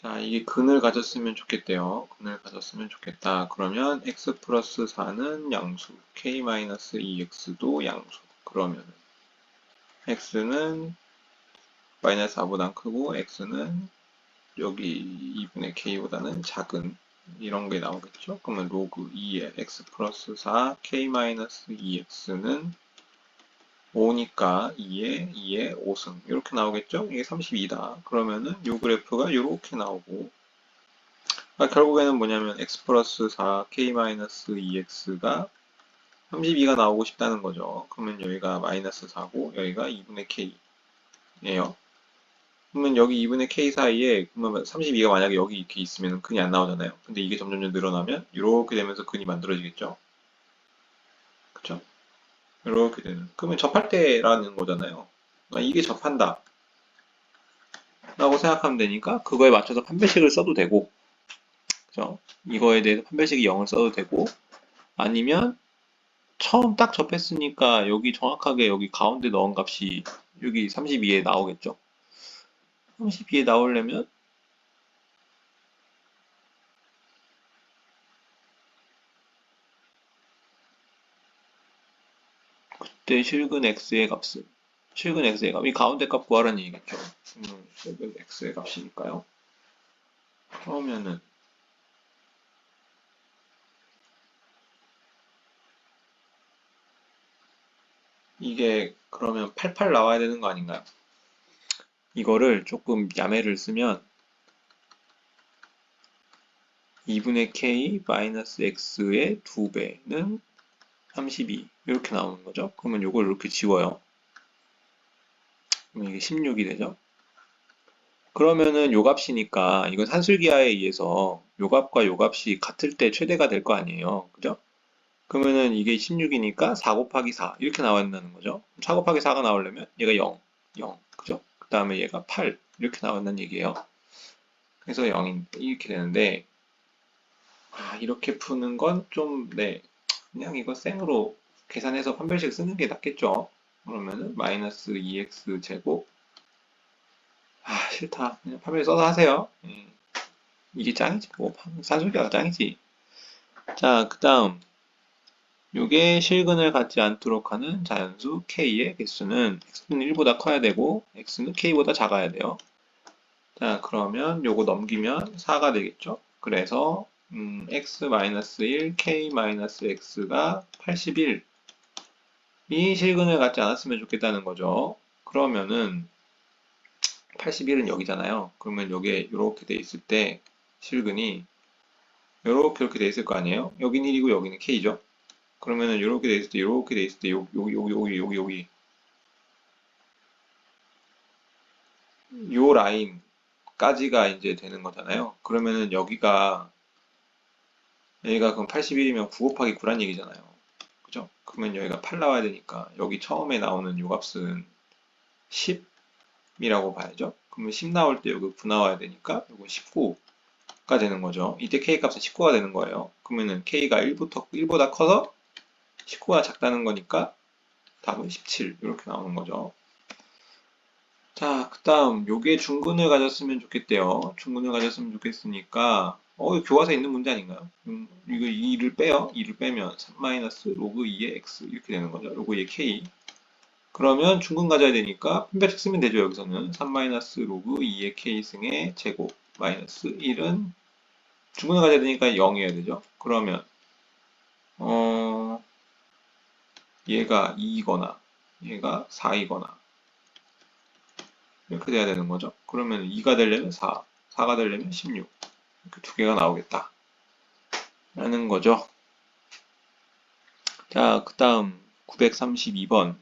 자, 이게 근을 가졌으면 좋겠대요. 근을 가졌으면 좋겠다. 그러면 x 플러스 4는 양수, k 마이너스 2x도 양수. 그러면 x는 마이너스 4보다 크고 x는 여기 2분의 k보다는 작은 이런 게 나오겠죠. 그러면 로그 2의 x 플러스 4 k 마이너스 2x는 5니까 2에 2에 5승 이렇게 나오겠죠? 이게 32다. 그러면은 이 그래프가 이렇게 나오고 그러니까 결국에는 뭐냐면 x 플러스 4 k 마이너스 2x가 32가 나오고 싶다는 거죠. 그러면 여기가 마이너스 4고 여기가 2분의 k예요. 그러면 여기 2분의 k 사이에 그러면 32가 만약에 여기 이렇게 있으면 근이 안 나오잖아요. 근데 이게 점점 늘어나면 이렇게 되면서 근이 만들어지겠죠. 그쵸? 이렇게 되는. 그러면 접할 때라는 거잖아요. 그러니까 이게 접한다. 라고 생각하면 되니까 그거에 맞춰서 판별식을 써도 되고 그죠? 이거에 대해서 판별식이 0을 써도 되고 아니면 처음 딱 접했으니까 여기 정확하게 여기 가운데 넣은 값이 여기 32에 나오겠죠? 32에 나오려면 그때 실근 x의 값은 실근 x의 값, 이 가운데 값 구하라는 얘기겠죠. 음, 실근 x의 값이니까요. 그러면은 이게 그러면 88 나와야 되는 거 아닌가요? 이거를 조금 야매를 쓰면 2분의 k 마이너스 x의 2배는 32 이렇게 나오는 거죠. 그러면 이걸 이렇게 지워요. 그럼 이게 16이 되죠. 그러면은 요 값이니까 이건 산술기하에 의해서 요 값과 요 값이 같을 때 최대가 될 거 아니에요. 그죠? 그러면은 이게 16이니까 4 곱하기 4 이렇게 나와야 된다는 거죠. 4 곱하기 4가 나오려면 얘가 0, 0, 그죠? 그 다음에 얘가 8 이렇게 나온다는 얘기예요. 그래서 0인 이렇게 되는데 아, 이렇게 푸는 건 좀 네, 그냥 이거 생으로 계산해서 판별식 쓰는 게 낫겠죠. 그러면은 마이너스 2x 제곱 아 싫다 그냥 판별 써서 하세요. 예. 이게 짱이지 뭐 산술기가 짱이지. 자 그 다음 요게 실근을 갖지 않도록 하는 자연수 k의 개수는 x는 1보다 커야 되고 x는 k보다 작아야 돼요. 자 그러면 요거 넘기면 4가 되겠죠. 그래서 음, x-1, k-x가 81. 이 실근을 갖지 않았으면 좋겠다는 거죠. 그러면은 81은 여기잖아요. 그러면 여기에 이렇게 돼 있을 때 실근이 이렇게 이렇게 돼 있을 거 아니에요? 여기는 1이고 여기는 k죠. 그러면은 이렇게 돼 있을 때 이렇게 돼 있을 때 여기 여기 여기 여기 여기 요 라인까지가 이제 되는 거잖아요. 그러면은 여기가 여기가 그럼 81이면 9 곱하기 9란 얘기잖아요. 그죠? 그러면 여기가 8 나와야 되니까 여기 처음에 나오는 요 값은 10이라고 봐야죠. 그러면 10 나올 때 여기 9 나와야 되니까 이거 19가 되는 거죠. 이때 k 값은 19가 되는 거예요. 그러면은 k가 1부터 1보다 커서 19가 작다는 거니까 답은 17 이렇게 나오는 거죠. 자, 그 다음 요게 중근을 가졌으면 좋겠대요. 중근을 가졌으면 좋겠으니까 어, 교과서에 있는 문제 아닌가요? 음, 이거 2를 빼요. 2를 빼면 3 마이너스 로그 2의 x 이렇게 되는 거죠. 로그 2의 k. 그러면 중근 가져야 되니까 분배식 쓰면 되죠. 여기서는 3 마이너스 로그 2의 k 승의 제곱 마이너스 1은 중근을 가져야 되니까 0이어야 되죠. 그러면 어 얘가 2이거나 얘가 4이거나 이렇게 돼야 되는 거죠. 그러면 2가 되려면 4, 4가 되려면 16 이렇게 두 개가 나오겠다. 라는 거죠. 자, 그 다음 932번.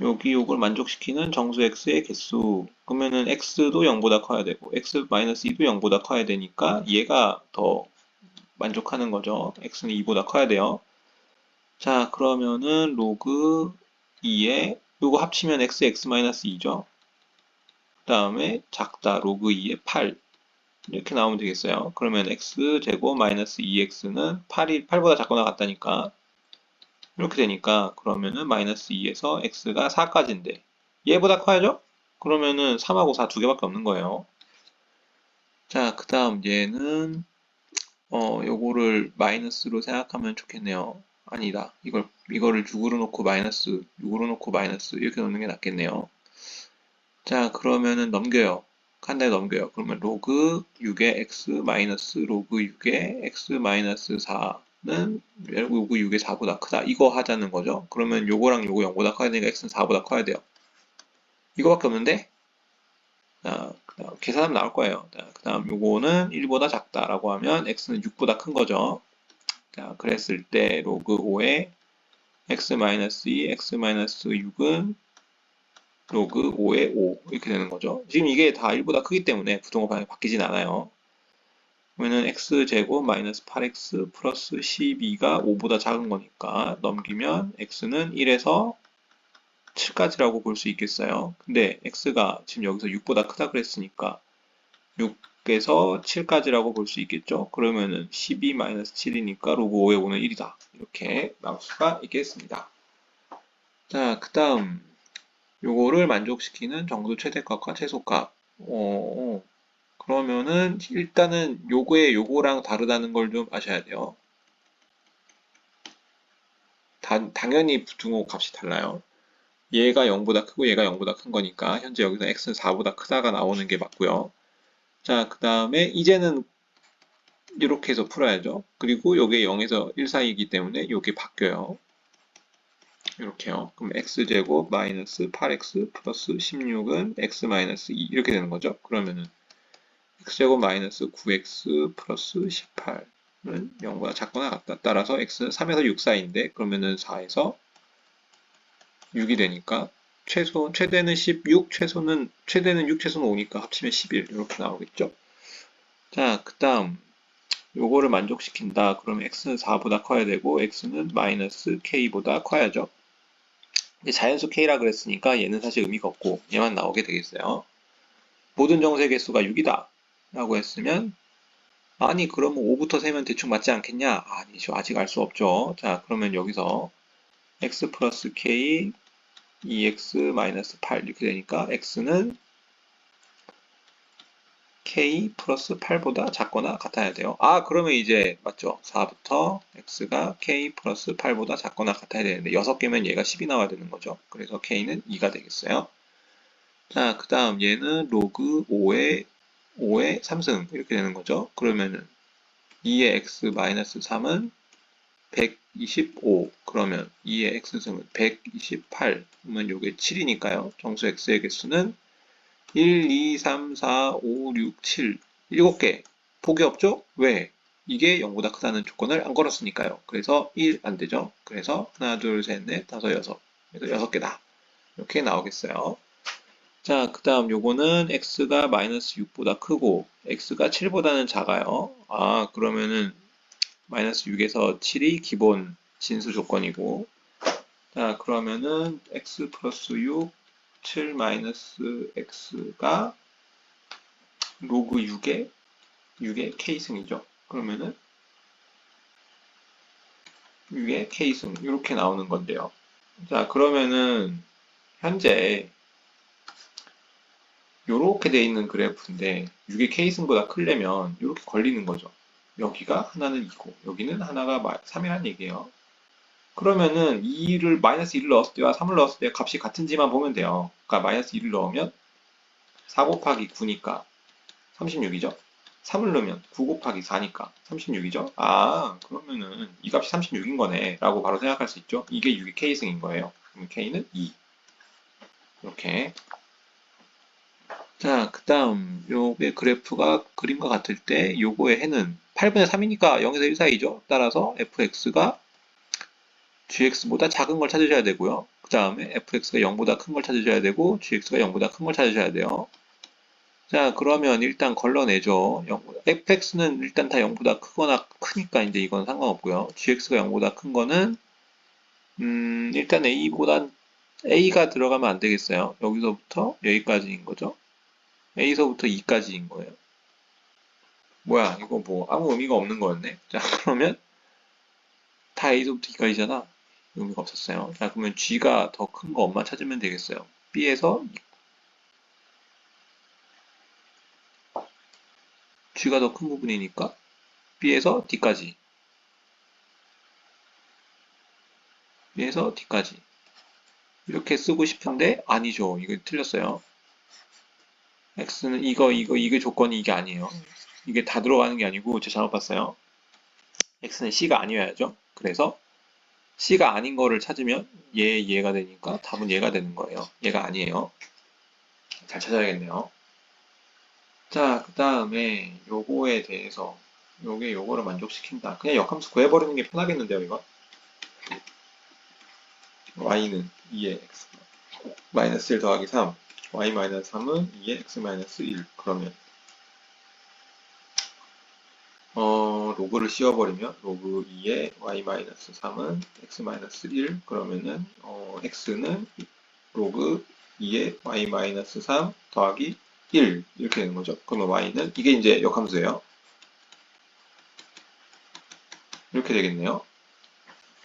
여기 요걸 만족시키는 정수 x의 개수. 그러면은 x도 0보다 커야 되고 x-2도 0보다 커야 되니까 얘가 더 만족하는 거죠. x는 2보다 커야 돼요. 자, 그러면은 로그 2에 요거 합치면 x, x-2죠. 그 다음에 작다 로그 2에 8 이렇게 나오면 되겠어요. 그러면 x 제곱 마이너스 2x는 8이 8보다 작거나 같다니까 이렇게 되니까 그러면은 마이너스 2에서 x가 4까지인데 얘보다 커야죠? 그러면은 3하고 4 두 개밖에 없는 거예요. 자, 그 다음 얘는 어, 요거를 마이너스로 생각하면 좋겠네요. 아니다. 이걸, 이거를 6으로 놓고 마이너스, 6으로 놓고 마이너스, 이렇게 놓는 게 낫겠네요. 자, 그러면은 넘겨요. 한달 넘겨요. 그러면 로그 6의 x 마이너스 로그 6의 x 마이너스 4는 로그 6의 4보다 크다. 이거 하자는 거죠. 그러면 요거랑 요거 0보다 커야 되니까 x는 4보다 커야 돼요. 이거밖에 없는데? 자, 그 다음 계산하면 나올 거예요. 자, 그 다음 요거는 1보다 작다라고 하면 x는 6보다 큰 거죠. 자, 그랬을 때 로그 5의 x-2, x-6은 로그 5의 5 이렇게 되는 거죠. 지금 이게 다 1보다 크기 때문에 부동호 방향이 바뀌진 않아요. 그러면은 x제곱 마이너스 8x 플러스 12가 5보다 작은 거니까 넘기면 x는 1에서 7까지라고 볼 수 있겠어요. 근데 x가 지금 여기서 6보다 크다 그랬으니까 6에서 7까지라고 볼 수 있겠죠. 그러면은 12-7이니까 로그 5의 5는 1이다. 이렇게 나올 수가 있겠습니다. 자, 그 다음 요거를 만족시키는 정수 최대값과 최소값. 어, 그러면은 일단은 요거의 요거랑 다르다는 걸 좀 아셔야 돼요. 다, 당연히 부등호 값이 달라요. 얘가 0보다 크고 얘가 0보다 큰 거니까 현재 여기서 x는 4보다 크다가 나오는 게 맞고요. 자, 그 다음에 이제는 이렇게 해서 풀어야죠. 그리고 요게 0에서 1 사이이기 때문에 요게 바뀌어요. 이렇게요. 그럼 x제곱 마이너스 8x 플러스 16은 x 마이너스 2 이렇게 되는 거죠. 그러면은 x제곱 마이너스 9x 플러스 18은 0보다 작거나 같다. 따라서 x는 3에서 6 사이인데 그러면은 4에서 6이 되니까 최소 최대는 16, 최소는 최대는 6, 최소는 5니까 합치면 11 이렇게 나오겠죠. 자, 그다음 요거를 만족시킨다. 그러면 x는 4보다 커야 되고 x는 마이너스 k보다 커야죠. 자연수 k라 그랬으니까 얘는 사실 의미가 없고 얘만 나오게 되겠어요. 모든 정수의 개수가 6이다 라고 했으면 아니 그러면 5부터 세면 대충 맞지 않겠냐? 아니죠. 아직 알 수 없죠. 자 그러면 여기서 x 플러스 k 2x 마이너스 8 이렇게 되니까 x는 k 플러스 8보다 작거나 같아야 돼요. 아 그러면 이제 맞죠? 4부터 x가 k 플러스 8보다 작거나 같아야 되는데 6개면 얘가 10이 나와야 되는 거죠. 그래서 k는 2가 되겠어요. 자, 그 다음 얘는 로그 5의 5의 3승 이렇게 되는 거죠. 그러면은 2의 x 마이너스 3은 125 그러면 2의 x승은 128 그러면 요게 7이니까요. 정수 x의 개수는 1, 2, 3, 4, 5, 6, 7 7개 폭이 없죠? 왜? 이게 0보다 크다는 조건을 안 걸었으니까요. 그래서 1 안 되죠. 그래서 하나, 둘, 셋, 넷, 다섯, 여섯 그래서 6개다. 이렇게 나오겠어요. 자, 그 다음 요거는 x가 마이너스 6보다 크고 x가 7보다는 작아요. 아, 그러면은 마이너스 6에서 7이 기본 진수 조건이고 자, 그러면은 x 플러스 6, 7 마이너스 x가 로그 6의 6의 k승이죠. 그러면은 6의 k승 이렇게 나오는 건데요. 자, 그러면은 현재 이렇게 돼 있는 그래프인데 6의 k승보다 크려면 이렇게 걸리는 거죠. 여기가 하나는 2고 여기는 하나가 3이라는 얘기예요. 그러면은 2를 마이너스 1을 넣었을 때와 3을 넣었을 때 값이 같은지만 보면 돼요. 그러니까 마이너스 1을 넣으면 4 곱하기 9니까 36이죠. 3을 넣으면 9 곱하기 4니까 36이죠. 아 그러면은 이 값이 36인 거네 라고 바로 생각할 수 있죠. 이게 6의 k승인 거예요. 그럼 k는 2 이렇게 자, 그 다음, 요게 그래프가 그림과 같을 때, 요거의 해는 8분의 3이니까 0에서 1 사이죠. 따라서 fx가 gx보다 작은 걸 찾으셔야 되고요. 그 다음에 fx가 0보다 큰 걸 찾으셔야 되고, gx가 0보다 큰 걸 찾으셔야 돼요. 자, 그러면 일단 걸러내죠. 0보다, fx는 일단 다 0보다 크거나 크니까 이제 이건 상관없고요. gx가 0보다 큰 거는, 음, 일단 a보다, a가 들어가면 안 되겠어요. 여기서부터 여기까지인 거죠. A서부터 E까지인 거예요. 뭐야, 이거 뭐 아무 의미가 없는 거였네. 자, 그러면 다 A서부터 E까지잖아. 의미가 없었어요. 자, 그러면 G가 더큰거 엄마 찾으면 되겠어요. B에서 G가 더 큰 부분이니까 B에서 D까지 B에서 D까지 이렇게 쓰고 싶은데 아니죠. 이거 틀렸어요. X는 이거 이거 이게 조건이 이게 아니에요. 이게 다 들어가는 게 아니고 제가 잘못 봤어요. X는 C가 아니어야죠. 그래서 C가 아닌 거를 찾으면 얘 얘가 되니까 답은 얘가 되는 거예요. 얘가 아니에요. 잘 찾아야겠네요. 자, 그 다음에 요거에 대해서 요게 요거를 만족시킨다. 그냥 역함수 구해버리는 게 편하겠는데요, 이거? y는 2의 x 마이너스 1 더하기 3 y 마이너스 3은 2의 x 마이너스 1 그러면 어, 로그를 씌워버리면 로그 2의 y 마이너스 3은 x 마이너스 1 그러면은 어, x는 로그 2의 y 마이너스 3 더하기 1 이렇게 되는 거죠. 그러면 y는 이게 이제 역함수예요. 이렇게 되겠네요.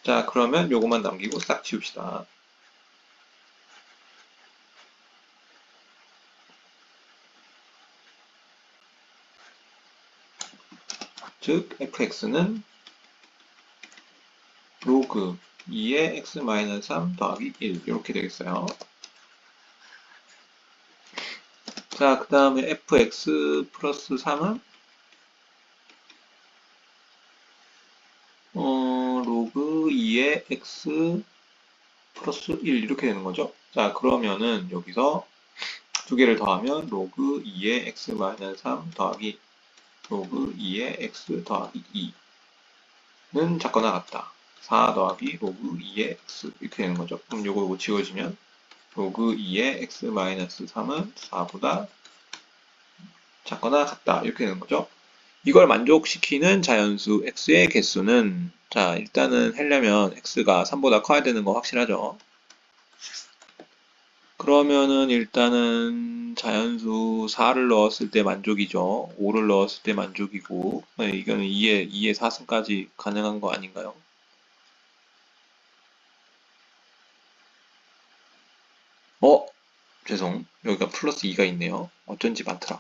자, 그러면 요거만 남기고 싹 지웁시다. 즉, fx는 로그 2의 x 3 더하기 1 이렇게 되겠어요. 자, 그 다음에 fx 플러스 3은 어, 로그 2의 x 플러스 1 이렇게 되는 거죠. 자, 그러면은 여기서 두 개를 더하면 로그 2의 x 3 더하기 로그 2의 x 더하기 2는 작거나 같다. 4 더하기 로그 2의 x 이렇게 되는 거죠. 그럼 요거 요거 지워지면 로그 2의 x 3은 4보다 작거나 같다. 이렇게 되는 거죠. 이걸 만족시키는 자연수 x의 개수는 자 일단은 하려면 x가 3보다 커야 되는 거 확실하죠. 그러면은 일단은 자연수 4를 넣었을 때 만족이죠. 5를 넣었을 때 만족이고 네, 이거는 2의 2의 4승까지 가능한 거 아닌가요? 어? 죄송. 여기가 플러스 2가 있네요. 어쩐지 많더라.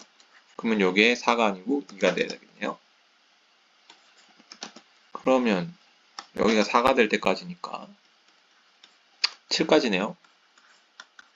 그러면 여기에 4가 아니고 2가 돼야 되겠네요. 그러면 여기가 4가 될 때까지니까 7까지네요.